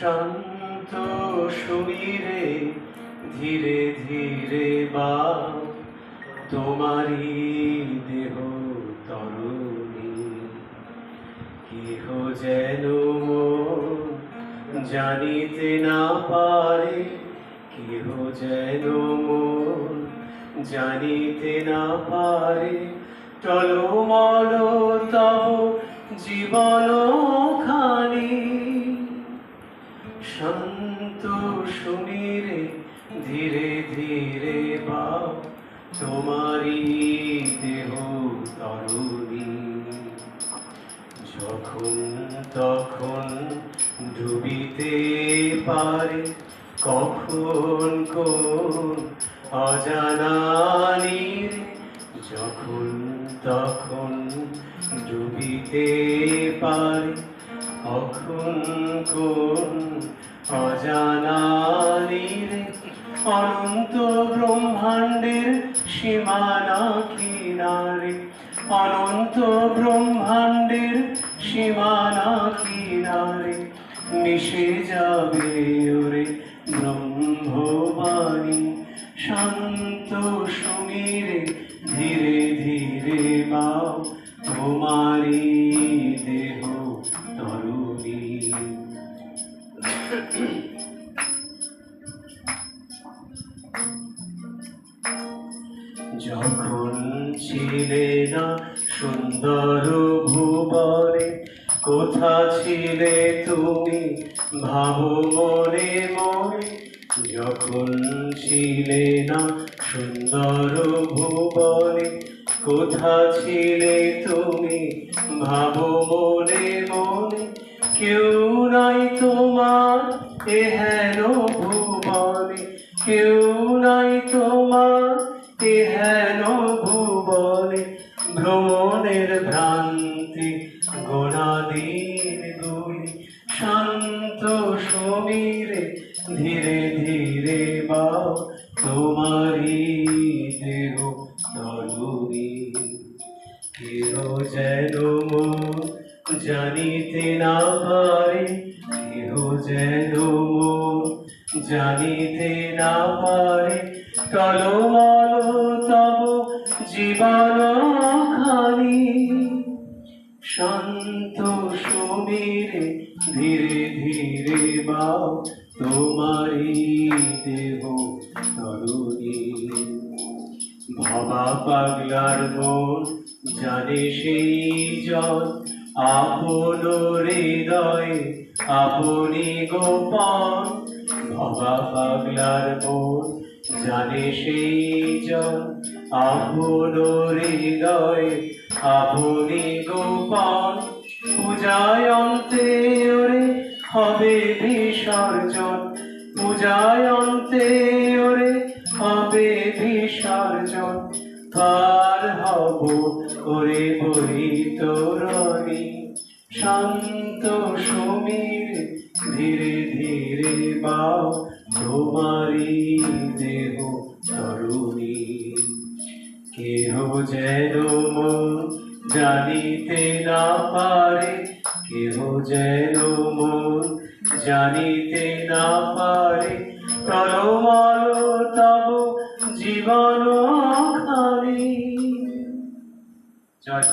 শান্ত সুমিরে ধীরে ধীরে বা তোমারি দেহ তরুণী। কেহ যেন জানিতে না পারে, কেহ যেন জানিতে না পারে। টলমল তব জীবন তোমারি দেহ তরুণী। যখন তখন ডুবিতে পারে, কখন কোন অজানানির যখন তখন ডুবিতে পারে, কখন কোন অজানানির অনন্ত ব্রহ্মাণ্ডের সীমানা কিনারে, অনন্ত ব্রহ্মাণ্ডের সীমানা কিনারে, মিশে যাবে ওরে ব্রহ্মবাণী। শান্ত সুমিরে ধীরে ধীরে বাও তোমারি দেহ তরুণী। যখন ছিলে না সুন্দর ভুবনে, কোথা ছিলে তুমি? ভাবো মনে মনে, যখন ছিলে না সুন্দর ভুবনে, কোথা ছিলে তুমি? ভাবো মনে মনে, কেউ নাই তোমার এ হেন ভুবনে, কেউ নাই তোমার গুলি শান্ত সমীরে, ধীরে ধীরে বাও তোমারি দেহ তরুণী কেহ যেন জানিতে না পারে, কেহ যেন জানিতে না পারে। টলমল তব জীবন খানি শান্ত সমীরে ধীরে ধীরে বাও তোমারি দেহ তরুণী। ভাবা পাগলার মন জানে সেই জন আপন হৃদয়ে আপনি গোপন। ভবা পাগলার মন জানে সেই জন আপন হৃদয়ে আপনি গোপন পূজায় অন্তে ওরে হবে বিসর্জন। পূজায় অন্তে ওরে হবে বিসর্জন। কার হব ওরে বলি তোরণি শান্ত সমীর ধীরে ধীরে বাও তোমারি যেন মন জানিতে না পারে, কেহ যেন মন জানিতে না পারে প্রলমল তব জীবন খানি জয়।